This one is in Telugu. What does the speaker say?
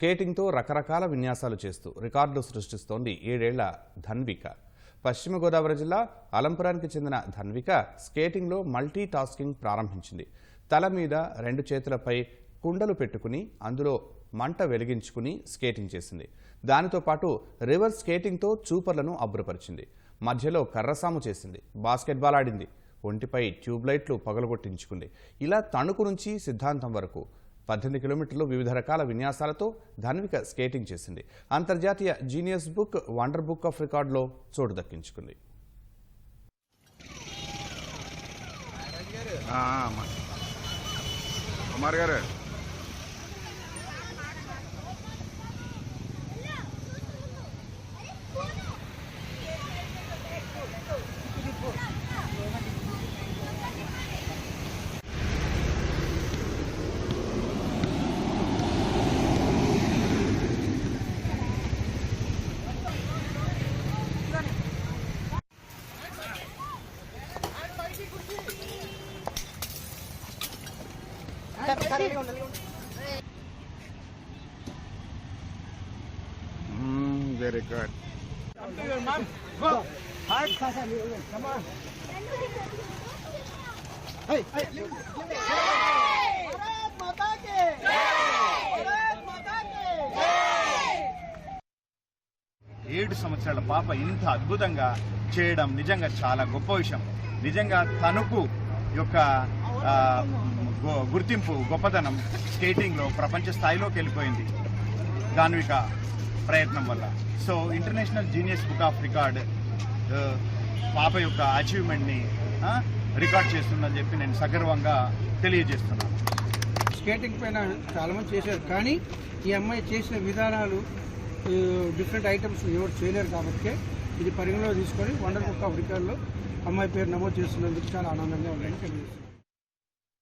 స్కేటింగ్తో రకరకాల విన్యాసాలు చేస్తూ రికార్డులు సృష్టిస్తోంది ఏడేళ్ళ ధన్విక. పశ్చిమ గోదావరి జిల్లా అలంపురానికి చెందిన ధన్విక స్కేటింగ్లో మల్టీ టాస్కింగ్ ప్రారంభించింది. తల మీద రెండు చేతులపై కుండలు పెట్టుకుని అందులో మంట వెలిగించుకుని స్కేటింగ్ చేసింది. దానితో పాటు రివర్స్ స్కేటింగ్తో చూపర్లను అబ్బురపరిచింది. మధ్యలో కర్రసాము చేసింది. బాస్కెట్బాల్ ఆడింది. ఒంటిపై ట్యూబ్లైట్లు పగలగొట్టించుకుంది. ఇలా తణుకు నుంచి సిద్ధాంతం వరకు పద్దెనిమిది కిలోమీటర్లు వివిధ రకాల విన్యాసాలతో ధన్విక స్కేటింగ్ చేసింది. అంతర్జాతీయ genius book wonder book of రికార్డులో చోటు దక్కించుకుంది. కుమార్ గారు. Mm, వెరీ గుడ్ ఏడు సంవత్సరాల పాప ఇంత అద్భుతంగా చేయడం నిజంగా చాలా గొప్ప విషయం. నిజంగా తనుకు యొక్క గుర్తింపు గొప్పతనం స్కేటింగ్లో ప్రపంచ స్థాయిలోకి వెళ్ళిపోయింది దాన్విక ప్రయత్నం వల్ల. So international genius book of record పాప యొక్క అచీవ్మెంట్ని రికార్డ్ చేస్తుందని చెప్పి నేను సగర్వంగా తెలియజేస్తున్నాను. స్కేటింగ్ పైన చాలామంది చేశారు. కానీ ఈ అమ్మాయి చేసిన విధానాలు డిఫరెంట్ ఐటమ్స్ ఎవరు చేయలేరు కాబట్టి ఇది పరిగణలో తీసుకొని వండర్ బుక్ ఆఫ్ రికార్డులో అమ్మాయి పేరు నమోదు చేస్తున్నందుకు చాలా ఆనందంగా ఉందని తెలియజేస్తున్నాను.